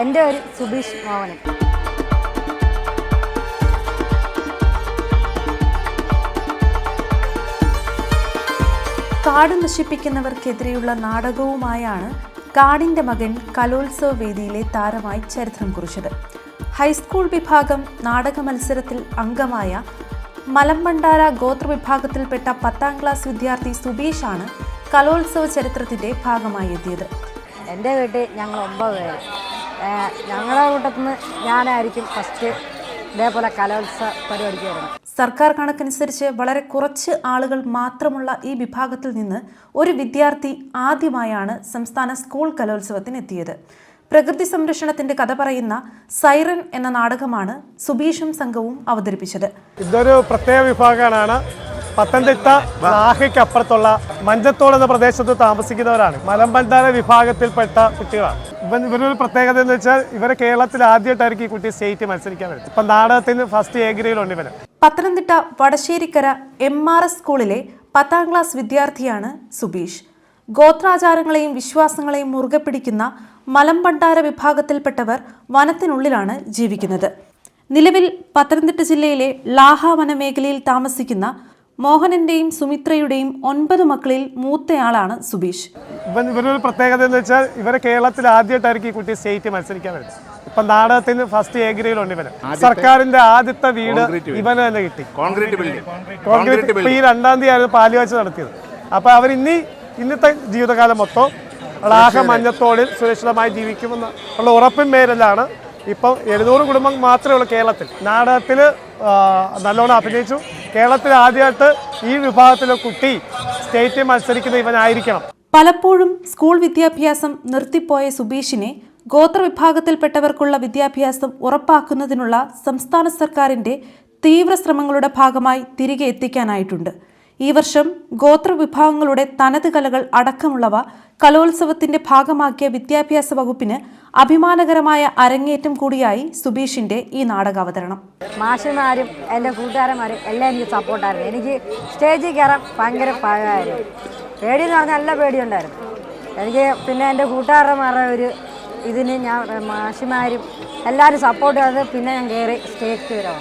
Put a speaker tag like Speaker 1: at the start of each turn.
Speaker 1: എന്റെ ഒരു സുബീഷ് മോഹനൻ
Speaker 2: കാട് നശിപ്പിക്കുന്നവർക്കെതിരെയുള്ള നാടകവുമായാണ് കാടിന്റെ മകൻ കലോത്സവ വേദിയിലെ താരമായി ചരിത്രം കുറിച്ചത്. ഹൈസ്കൂൾ വിഭാഗം നാടക മത്സരത്തിൽ അംഗമായ മലമ്പണ്ടാര ഗോത്ര വിഭാഗത്തിൽപ്പെട്ട പത്താം ക്ലാസ് വിദ്യാർത്ഥി സുബീഷാണ് കലോത്സവ ചരിത്രത്തിന്റെ ഭാഗമായി എത്തിയത്.
Speaker 1: എന്റെ വീട്ടിൽ ഞങ്ങൾ ഒമ്പത് പേര്. ഞങ്ങളുടെ കൂട്ടത്തിൽ നിന്ന് ഞാനായിരിക്കും ഫസ്റ്റ് ഇതേപോലെ കലോത്സവ പരിപാടിക്ക് വരുന്നത്
Speaker 2: സർക്കാർ കണക്കനുസരിച്ച് വളരെ കുറച്ച് ആളുകൾ മാത്രമുള്ള ഈ വിഭാഗത്തിൽ നിന്ന് ഒരു വിദ്യാർത്ഥി ആദ്യമായാണ് സംസ്ഥാന സ്കൂൾ കലോത്സവത്തിന് എത്തിയത് പ്രകൃതി സംരക്ഷണത്തിന്റെ കഥ പറയുന്ന സൈറൻ എന്ന നാടകമാണ് സുബീഷും സംഘവും അവതരിപ്പിച്ചത്.
Speaker 3: ഇതൊരു പ്രത്യേക വിഭാഗമാണ് പത്തനംതിട്ട ലാഹയ്ക്കപ്പുറത്തുള്ള മഞ്ചത്തോട് എന്ന പ്രദേശത്ത് താമസിക്കുന്നവരാണ്. മലമ്പന്താര വിഭാഗത്തിൽപ്പെട്ട കുട്ടികളാണ്. ഇവൻ ഇവരൊരു പ്രത്യേകത എന്ന് വെച്ചാൽ ഇവരെ കേരളത്തിൽ ആദ്യമായിട്ടായിരിക്കും ഈ കുട്ടി സ്റ്റേറ്റ് മത്സരിക്കാൻ വരുന്നത്. ഇപ്പം നാടകത്തിന് ഫസ്റ്റ് എ ഗ്രേഡിലുണ്ട് ഇവന്.
Speaker 2: Pathanamthitta Vadasserikkara M R S സ്കൂളിലെ പത്താം ക്ലാസ് വിദ്യാർത്ഥിയാണ് സുബീഷ്. ഗോത്രാചാരങ്ങളെയും വിശ്വാസങ്ങളെയും മുറുകെ പിടിക്കുന്ന മലമ്പണ്ടാര വിഭാഗത്തിൽപ്പെട്ടവർ വനത്തിനുള്ളിലാണ് ജീവിക്കുന്നത്. നിലവിൽ പത്തനംതിട്ട ജില്ലയിലെ ലാഹ വനമേഖലയിൽ താമസിക്കുന്ന മോഹനന്റെയും സുമിത്രയുടെയും ഒൻപത് മക്കളിൽ മൂത്തയാളാണ് സുബീഷ്.
Speaker 3: ഇവൻ ഇവരൊരു പ്രത്യേകത എന്ന് വെച്ചാൽ ഇവരെ കേരളത്തിൽ ആദ്യമായിട്ടായിരിക്കും ഈ കുട്ടി സ്റ്റേറ്റ് മത്സരിക്കാൻ വരുന്നത്. ഇപ്പൊ നാടകത്തിന് ഫസ്റ്റ് എ ഗ്രേഡിലുണ്ട് ഇവന്. സർക്കാരിന്റെ ആദ്യത്തെ വീട് ഇവന് തന്നെ കിട്ടി.
Speaker 4: കോൺക്രീറ്റ് ബിൽഡിംഗ്
Speaker 3: കോൺക്രീറ്റ് ഇപ്പൊ ഈ രണ്ടാം തീയതി ആയിരുന്നു പാലുകാഴ്ച നടത്തിയത്. അപ്പൊ അവർ ഇനി ഇന്നത്തെ ജീവിതകാലം മൊത്തം ലാഹ മഞ്ഞത്തോടിൽ സുരക്ഷിതമായി ജീവിക്കുമെന്ന് ഉള്ള ഉറപ്പിൻ പേരിലാണ് ഇപ്പം എഴുന്നൂറ് കുടുംബം മാത്രമേ ഉള്ളൂ കേരളത്തിൽ. നാടകത്തിൽ നല്ലോണം അഭിനയിച്ചു. കേരളത്തിൽ ആദ്യമായിട്ട് ഈ വിഭാഗത്തിലെ കുട്ടി സ്റ്റേറ്റ് മത്സരിക്കുന്ന ഇവനായിരിക്കണം.
Speaker 2: പലപ്പോഴും സ്കൂൾ വിദ്യാഭ്യാസം നിർത്തിപ്പോയ സുബീഷിനെ ഗോത്രവിഭാഗത്തിൽപ്പെട്ടവർക്കുള്ള വിദ്യാഭ്യാസം ഉറപ്പാക്കുന്നതിനുള്ള സംസ്ഥാന സർക്കാരിന്റെ തീവ്ര ശ്രമങ്ങളുടെ ഭാഗമായി തിരികെ എത്തിക്കാനായിട്ടുണ്ട്. ഈ വർഷം ഗോത്രവിഭാഗങ്ങളുടെ തനത് കലകൾ അടക്കമുള്ളവ കലോത്സവത്തിന്റെ ഭാഗമാക്കിയ വിദ്യാഭ്യാസ വകുപ്പിന് അഭിമാനകരമായ അരങ്ങേറ്റം കൂടിയായി സുബീഷിന്റെ ഈ നാടകാവതരണം.
Speaker 1: മാഷിമാരും എന്റെ കൂട്ടുകാരന്മാരും എല്ലാം എനിക്ക് സപ്പോർട്ടായിരുന്നു എനിക്ക് സ്റ്റേജിൽ കയറാൻ ഭയങ്കര പഴയായിരുന്നു പേടി എന്ന് പറഞ്ഞാൽ നല്ല പേടിയുണ്ടായിരുന്നു. എനിക്ക് പിന്നെ എന്റെ കൂട്ടുകാരന്മാരുടെ ഒരു ഇതിന് ഞാൻ മാഷിമാരും എല്ലാവരും സപ്പോർട്ട് ചെയ്ത് പിന്നെ ഞാൻ കയറി സ്റ്റേജ് വരാം